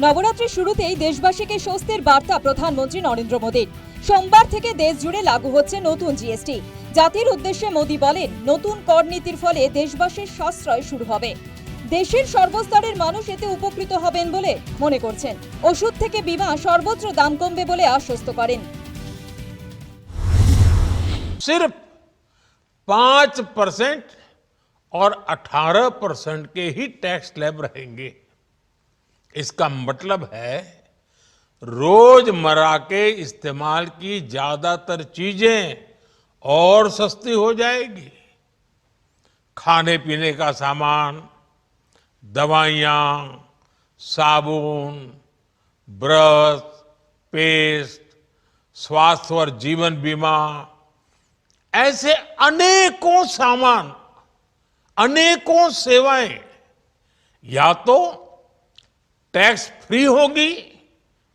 নবরাত্রির শুরুতেই দেশবাসীকে স্বস্তির বার্তা প্রধানমন্ত্রী নরেন্দ্র মোদীর সোমবার থেকে দেশ জুড়ে লাগু হচ্ছে নতুন জিএসটি জাতির উদ্দেশ্যে মোদী বলেন নতুন কর নীতির ফলে দেশবাসীর সাশ্রয় শুরু হবে দেশের সর্বস্তরের মানুষ এতে উপকৃত হবেন বলে মনে করছেন ওষুধ থেকে বিমা সর্বত্র দাম কমবে বলে আশ্বস্ত করেন सिर्फ पांच परसेंट और अठारह परसेंट के ही टैक्स स्लैब रहेंगे इसका मतलब है, रोज़मर्रा के इस्तेमाल की ज़्यादातर चीज़ें और सस्ती हो जाएगी। खाने पीने का सामान, दवाइयाँ, साबुन, ब्रश, पेस्ट, स्वास्थ्य और जीवन बीमा, ऐसे अनेकों सामान, अनेकों सेवाएँ, या तो टैक्स फ्री होगी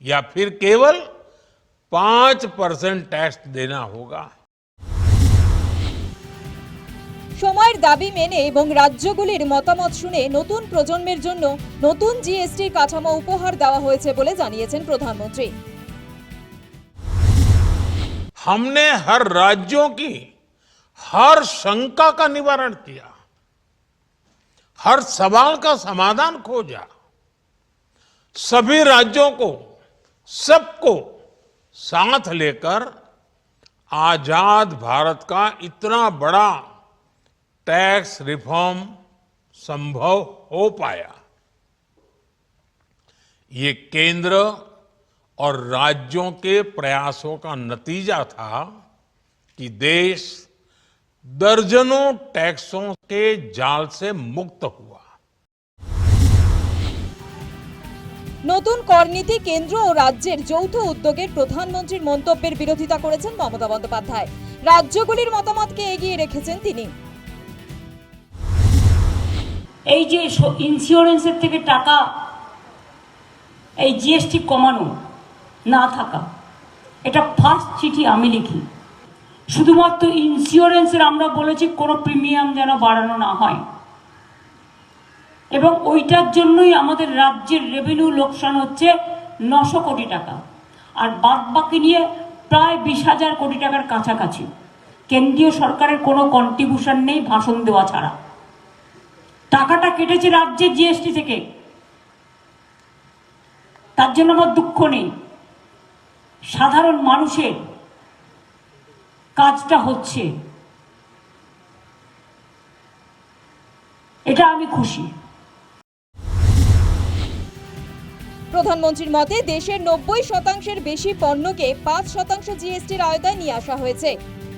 या फिर केवल पांच परसेंट टैक्स देना होगा সময়ের দাবি মেনে এবং রাজ্যগুলির মতামত শুনে নতুন প্রজন্মের জন্য নতুন জিএসটি কাঠামো উপহার দেওয়া হয়েছে বলে জানিয়েছেন প্রধানমন্ত্রী हमने हर राज्यों की हर शंका का निवारण किया हर सवाल का समाधान खोजा सभी राज्यों को, सबको साथ लेकर आज़ाद भारत का इतना बड़ा टैक्स रिफॉर्म संभव हो पाया। ये केंद्र और राज्यों के प्रयासों का नतीजा था कि देश दर्जनों टैक्सों के जाल से मुक्त हुआ। নতুন করনীতি কেন্দ্র ও রাজ্যের যৌথ উদ্যোগের প্রধানমন্ত্রীর মন্তব্যের বিরোধিতা করেছেন মমতা বন্দ্যোপাধ্যায়। রাজ্যগুলির মতামতকে এগিয়ে রেখেছেন তিনি। এই যে ইন্স্যুরেন্সের থেকে টাকা, এই জিএসটি কমানো, না থাকা, এটা ফার্স্ট চিঠি আমি লিখি। শুধুমাত্র ইন্স্যুরেন্সের আমরা বলেছি, কোনো প্রিমিয়াম যেন বাড়ানো না হয়। এবং ওইটার জন্যই আমাদের রাজ্যের রেভিনিউ লোকসান হচ্ছে নশো কোটি টাকা। আর বাদ বাকি নিয়ে প্রায় বিশ হাজার কোটি টাকার কাছাকাছি। কেন্দ্রীয় সরকারের কোনো কন্ট্রিবিউশন নেই ভাষণ দেওয়া ছাড়া। টাকাটা কেটেছে রাজ্যের জিএসটি থেকে। তার জন্য আমার দুঃখ নেই। সাধারণ মানুষের কাজটা হচ্ছে। এটা আমি খুশি। প্রধানমন্ত্রীর মতে, দেশের নব্বই শতাংশের বেশি পণ্যকে পাঁচ শতাংশ জিএসটির আওতায় নিয়ে আসা হয়েছে।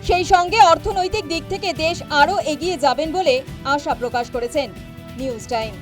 সেই সঙ্গে অর্থনৈতিক দিক থেকে দেশ আরও এগিয়ে যাবেন বলে আশা প্রকাশ করেছেন। News time.